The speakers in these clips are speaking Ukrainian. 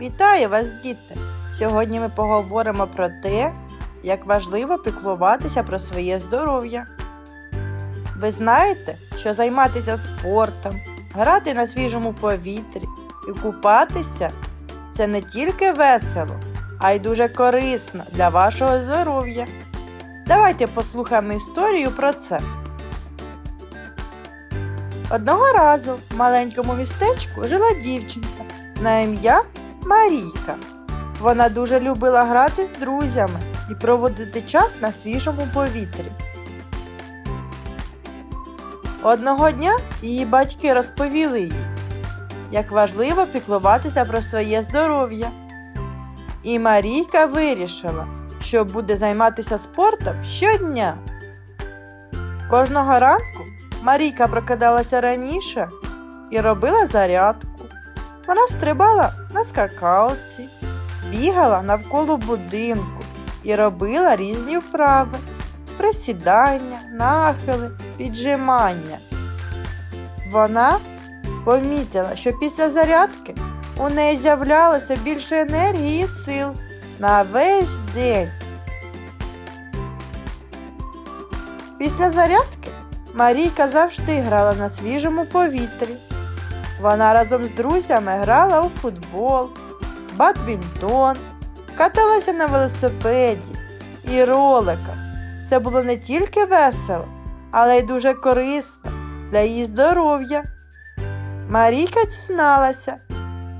Вітаю вас, діти! Сьогодні ми поговоримо про те, як важливо піклуватися про своє здоров'я. Ви знаєте, що займатися спортом, грати на свіжому повітрі і купатися це не тільки весело, а й дуже корисно для вашого здоров'я. Давайте послухаємо історію про це. Одного разу в маленькому містечку жила дівчинка на ім'я Марійка. Вона дуже любила грати з друзями і проводити час на свіжому повітрі. Одного дня її батьки розповіли їй, як важливо піклуватися про своє здоров'я. І Марійка вирішила, що буде займатися спортом щодня. Кожного ранку Марійка прокидалася раніше і робила зарядку. Вона стрибала на скакалці, бігала навколо будинку і робила різні вправи, присідання, нахили, піджимання. Вона помітила, що після зарядки у неї з'являлося більше енергії і сил на весь день. Після зарядки Марійка завжди грала на свіжому повітрі. Вона разом з друзями грала у футбол, бадмінтон, каталася на велосипеді і роликах. Це було не тільки весело, але й дуже корисно для її здоров'я. Марійка дізналася,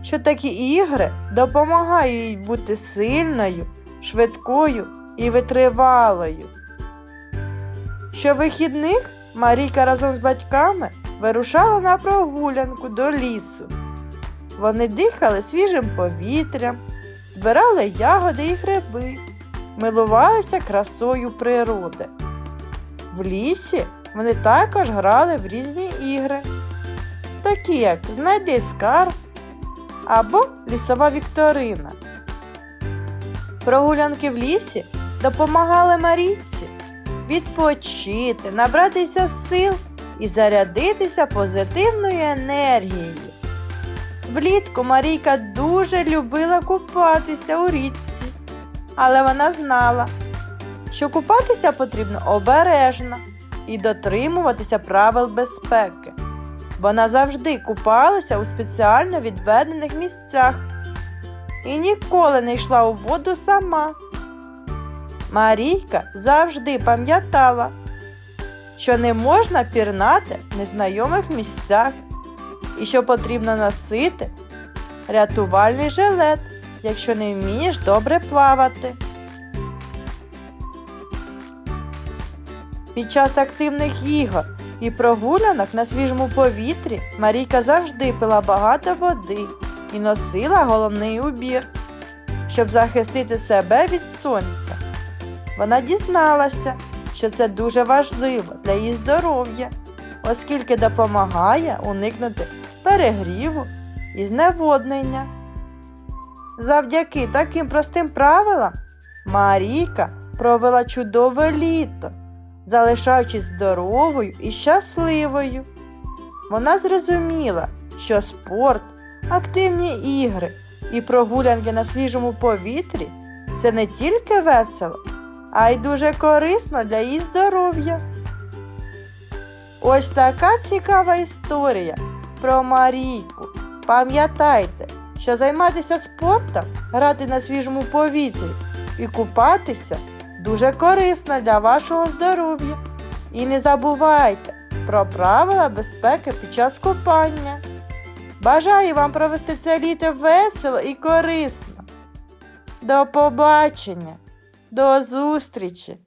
що такі ігри допомагають їй бути сильною, швидкою і витривалою. Щовихідних Марійка разом з батьками вирушала на прогулянку до лісу. Вони дихали свіжим повітрям, збирали ягоди і гриби, милувалися красою природи. В лісі вони також грали в різні ігри, такі як Знайди скарб або лісова вікторина. Прогулянки в лісі допомагали Марійці відпочити, набратися сил і зарядитися позитивною енергією. Влітку Марійка дуже любила купатися у річці, але вона знала, що купатися потрібно обережно і дотримуватися правил безпеки. Вона завжди купалася у спеціально відведених місцях і ніколи не йшла у воду сама. Марійка завжди пам'ятала, що не можна пірнати в незнайомих місцях і що потрібно носити рятувальний жилет, якщо не вмієш добре плавати. Під час активних ігор і прогулянок на свіжому повітрі Марійка завжди пила багато води і носила головний убір, щоб захистити себе від сонця. Вона дізналася, що це дуже важливо для її здоров'я, оскільки допомагає уникнути перегріву і зневоднення. Завдяки таким простим правилам Марійка провела чудове літо, залишаючись здоровою і щасливою. Вона зрозуміла, що спорт, активні ігри і прогулянки на свіжому повітрі це не тільки весело, а й дуже корисно для її здоров'я. Ось така цікава історія про Марійку. Пам'ятайте, що займатися спортом, грати на свіжому повітрі і купатися дуже корисно для вашого здоров'я. І не забувайте про правила безпеки під час купання. Бажаю вам провести це літо весело і корисно. До побачення! До зустрічі!